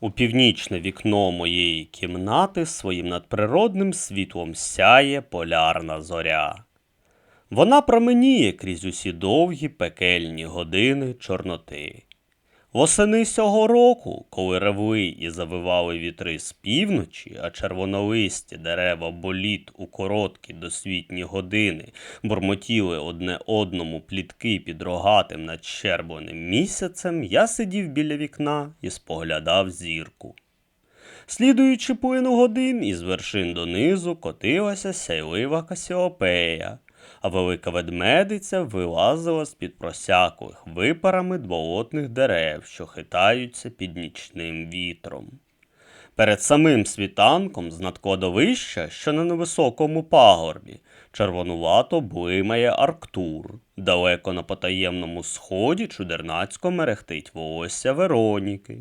У північне вікно моєї кімнати своїм надприродним світлом сяє полярна зоря. Вона променіє крізь усі довгі пекельні години Чорноти. Восени сього року, коли ревли і завивали вітри з півночі, а червонолисті дерева боліт у короткі досвітні години бурмотіли одне одному плітки під рогатим надщербленим місяцем, я сидів біля вікна і споглядав зірку. Слідуючи плину годин, із вершин донизу котилася сяйлива Касіопея, а велика ведмедиця вилазила з-під просяклих випарами болотних дерев, що хитаються під нічним вітром. Перед самим світанком з надкладовища, що на невисокому пагорбі, червонувато блимає Арктур. Далеко на потаємному сході чудернацько мерехтить волосся Вероніки.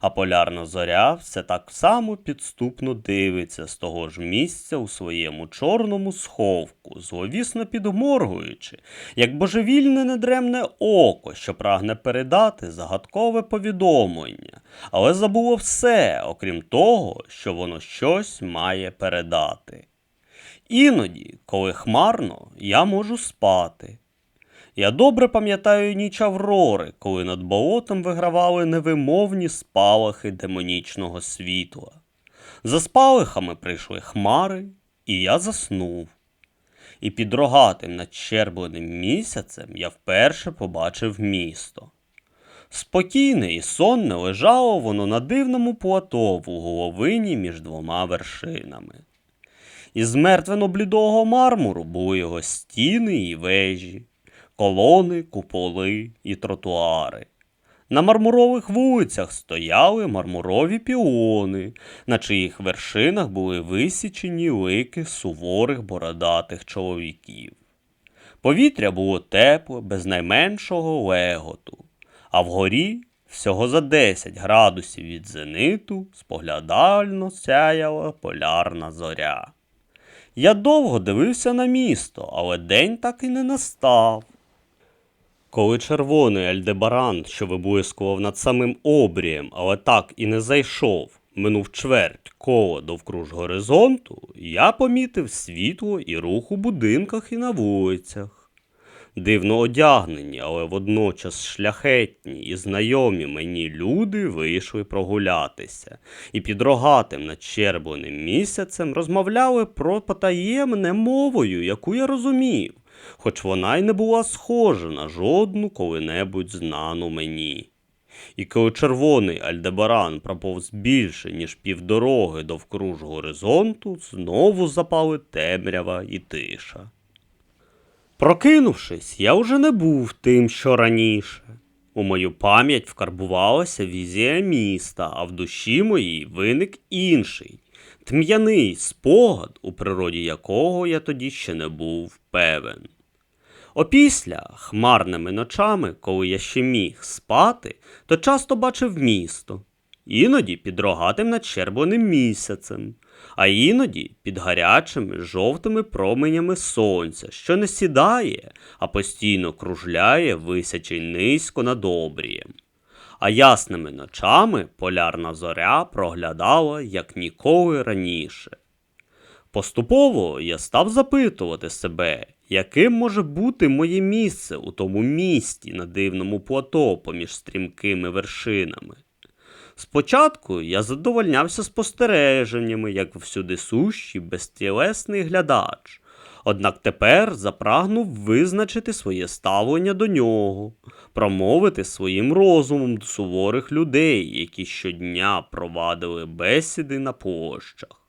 А полярна зоря все так само підступно дивиться з того ж місця у своєму чорному сховку, зловісно підморгуючи, як божевільне недремне око, що прагне передати загадкове повідомлення, але забуло все, окрім того, що воно щось має передати. Іноді, коли хмарно, я можу спати. Я добре пам'ятаю ніч Аврори, коли над болотом вигравали невимовні спалахи демонічного світла. За спалахами прийшли хмари, і я заснув. І під рогатим надщербленим місяцем я вперше побачив місто. Спокійне і сонне лежало воно на дивному плато в угловині між двома вершинами. Із мертвено-блідого мармуру були його стіни і вежі колони, куполи і тротуари. На мармурових вулицях стояли мармурові піони, на чиїх вершинах були висічені лики суворих бородатих чоловіків. Повітря було тепле, без найменшого леготу, а вгорі, всього за 10 градусів від зениту, споглядально сяяла полярна зоря. Я довго дивився на місто, але день так і не настав. Коли червоний Альдебаран, що виблискував над самим обрієм, але так і не зайшов, минув чверть коло довкруж горизонту, я помітив світло і рух у будинках і на вулицях. Дивно одягнені, але водночас шляхетні і знайомі мені люди вийшли прогулятися, і під рогатим надщербленим місяцем розмовляли про потаємне мовою, яку я розумів хоч вона й не була схожа на жодну коли-небудь знану мені. І коли червоний Альдебаран проповз більше, ніж півдороги довкруж горизонту, знову запали темрява і тиша. Прокинувшись, я вже не був тим, що раніше. У мою пам'ять вкарбувалася візія міста, а в душі моїй виник інший, тм'яний спогад, у природі якого я тоді ще не був певен. Опісля, хмарними ночами, коли я ще міг спати, то часто бачив місто, іноді під рогатим надщербленим місяцем, а іноді під гарячими жовтими променями сонця, що не сідає, а постійно кружляє, висячи низько над обрієм. А ясними ночами полярна зоря проглядала як ніколи раніше. Поступово я став запитувати себе, яким може бути моє місце у тому місті на дивному плато поміж стрімкими вершинами. Спочатку я задовольнявся спостереженнями, як всюди сущий безтілесний глядач, однак тепер запрагнув визначити своє ставлення до нього, промовити своїм розумом до суворих людей, які щодня провадили бесіди на площах.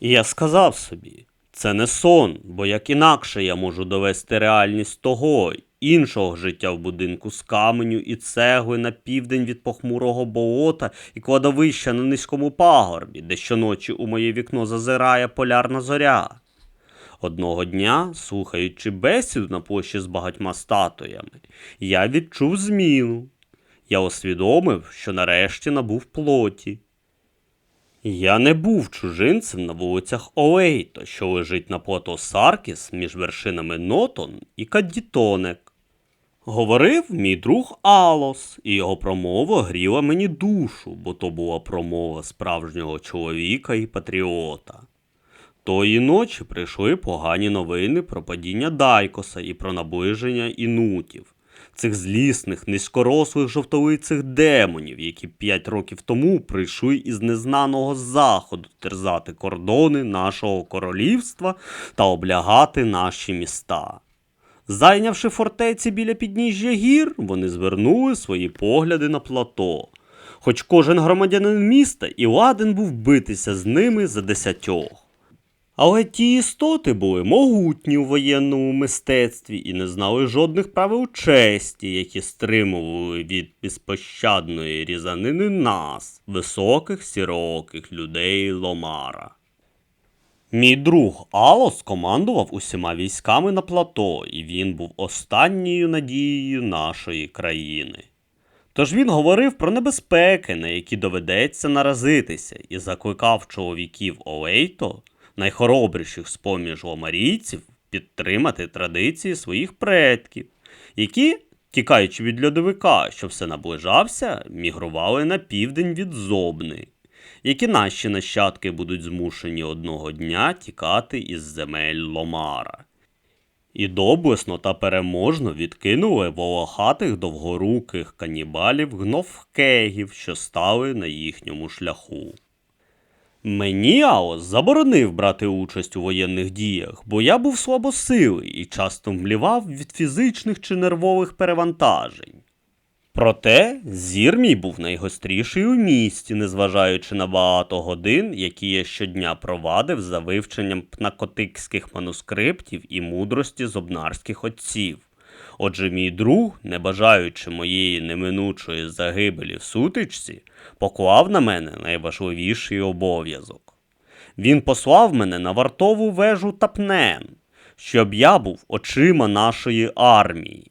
І я сказав собі, це не сон, бо як інакше я можу довести реальність того, іншого життя в будинку з каменю і цегли на південь від похмурого болота і кладовища на низькому пагорбі, де щоночі у моє вікно зазирає полярна зоря. Одного дня, слухаючи бесіду на площі з багатьма статуями, я відчув зміну. Я усвідомив, що нарешті набув плоті. Я не був чужинцем на вулицях Оейто, що лежить на плато Саркіс між вершинами Нотон і Каддітонек. Говорив мій друг Алос, і його промова гріла мені душу, бо то була промова справжнього чоловіка і патріота. Тої ночі прийшли погані новини про падіння Дайкоса і про наближення інутів, цих злісних, низькорослих жовтолицих демонів, які п'ять років тому прийшли із незнаного заходу терзати кордони нашого королівства та облягати наші міста. Зайнявши фортеці біля підніжжя гір, вони звернули свої погляди на плато. Хоч кожен громадянин міста і ладен був битися з ними за десятьох. Але ті істоти були могутні у воєнному мистецтві і не знали жодних правил честі, які стримували від безпощадної різанини нас, високих сіроких людей Ломара. Мій друг Алос командував усіма військами на плато, і він був останньою надією нашої країни. Тож він говорив про небезпеки, на які доведеться наразитися, і закликав чоловіків Олейто, найхоробріших з поміж ломарійців, підтримати традиції своїх предків, які, тікаючи від льодовика, що все наближався, мігрували на південь від Зобни які наші нащадки будуть змушені одного дня тікати із земель Ломара. І доблесно та переможно відкинули волохатих довгоруких канібалів гновкегів, що стали на їхньому шляху. Мені Аос заборонив брати участь у воєнних діях, бо я був слабосилий і часто млівав від фізичних чи нервових перевантажень. Проте зір мій був найгостріший у місті, незважаючи на багато годин, які я щодня провадив за вивченням пнакотикських манускриптів і мудрості зобнарських отців. Отже, мій друг, не бажаючи моєї неминучої загибелі в сутичці, поклав на мене найважливіший обов'язок. Він послав мене на вартову вежу Тапнен, щоб я був очима нашої армії.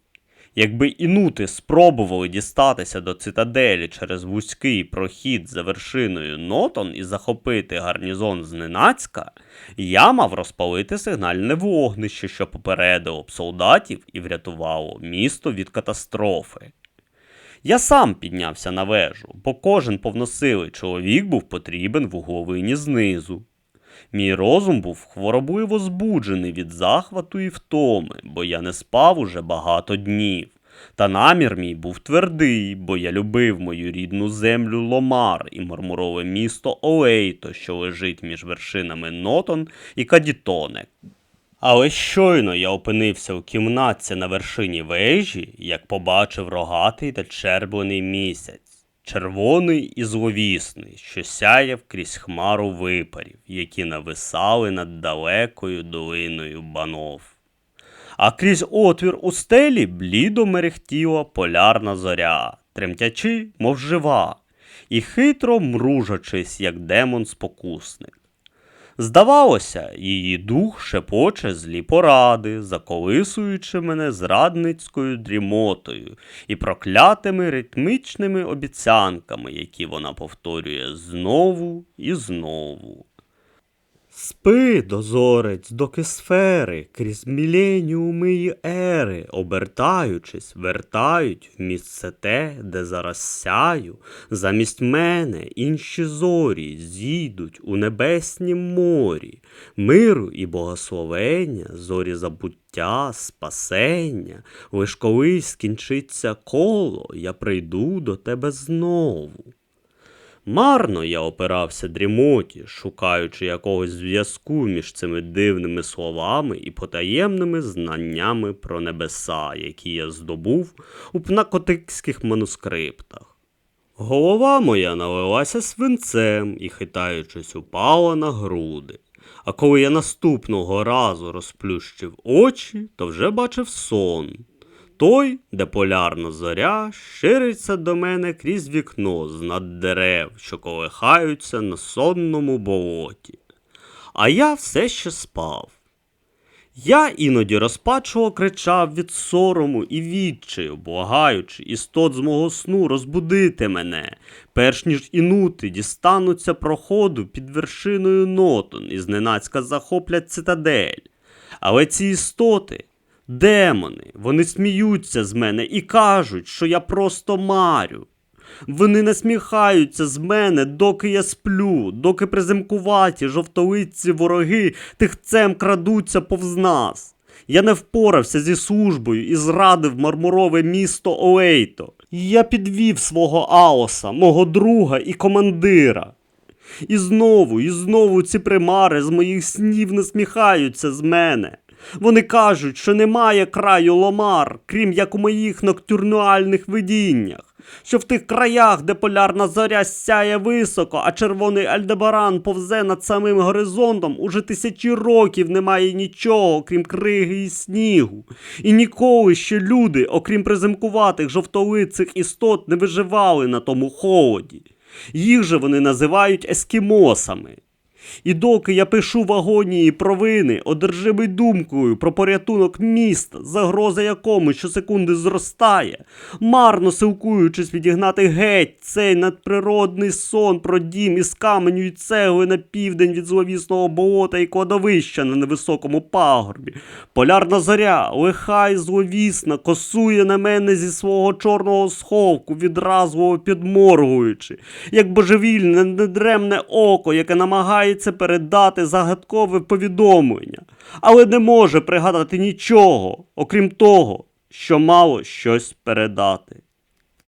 Якби інути спробували дістатися до цитаделі через вузький прохід за вершиною Нотон і захопити гарнізон зненацька, я мав розпалити сигнальне вогнище, що попередило б солдатів і врятувало місто від катастрофи. Я сам піднявся на вежу, бо кожен повносилий чоловік був потрібен в угловині знизу. Мій розум був хворобливо збуджений від захвату і втоми, бо я не спав уже багато днів. Та намір мій був твердий, бо я любив мою рідну землю Ломар і мармурове місто Олейто, що лежить між вершинами Нотон і Кадітоне. Але щойно я опинився у кімнатці на вершині вежі, як побачив рогатий та черблений місяць червоний і зловісний, що сяяв крізь хмару випарів, які нависали над далекою долиною банов. А крізь отвір у стелі блідо мерехтіла полярна зоря, тремтячи, мов жива, і хитро мружачись, як демон спокусник. Здавалося, її дух шепоче злі поради, заколисуючи мене зрадницькою дрімотою і проклятими ритмічними обіцянками, які вона повторює знову і знову. Спи, дозорець, доки сфери, крізь міленіуми й ери, обертаючись, вертають в місце те, де зараз сяю, замість мене інші зорі зійдуть у небеснім морі, миру і богословення, зорі забуття, спасення, лиш коли скінчиться коло, я прийду до тебе знову. Марно я опирався дрімоті, шукаючи якогось зв'язку між цими дивними словами і потаємними знаннями про небеса, які я здобув у пнакотикських манускриптах. Голова моя налилася свинцем і, хитаючись, упала на груди. А коли я наступного разу розплющив очі, то вже бачив сон той, де полярна зоря, шириться до мене крізь вікно з над дерев, що колихаються на сонному болоті. А я все ще спав. Я іноді розпачливо кричав від сорому і відчаю, благаючи істот з мого сну розбудити мене, перш ніж інути дістануться проходу під вершиною нотон і зненацька захоплять цитадель. Але ці істоти Демони, вони сміються з мене і кажуть, що я просто марю. Вони насміхаються з мене, доки я сплю, доки приземкуваті жовтолиці вороги тихцем крадуться повз нас. Я не впорався зі службою і зрадив мармурове місто Олейто. Я підвів свого Аоса, мого друга і командира. І знову, і знову ці примари з моїх снів насміхаються з мене. Вони кажуть, що немає краю ломар, крім як у моїх ноктюрнуальних видіннях, що в тих краях, де полярна зоря сяє високо, а червоний Альдебаран повзе над самим горизонтом, уже тисячі років немає нічого, крім криги і снігу. І ніколи ще люди, окрім приземкуватих жовтолицих істот, не виживали на тому холоді. Їх же вони називають ескімосами. І доки я пишу в агонії провини, одержимий думкою про порятунок міста, загроза якому щосекунди зростає, марно силкуючись відігнати геть цей надприродний сон про дім із каменю і цегли на південь від зловісного болота і кладовища на невисокому пагорбі. Полярна зоря, лиха і зловісна, косує на мене зі свого чорного сховку, відразу підморгуючи, як божевільне недремне око, яке намагається передати загадкове повідомлення, але не може пригадати нічого, окрім того, що мало щось передати.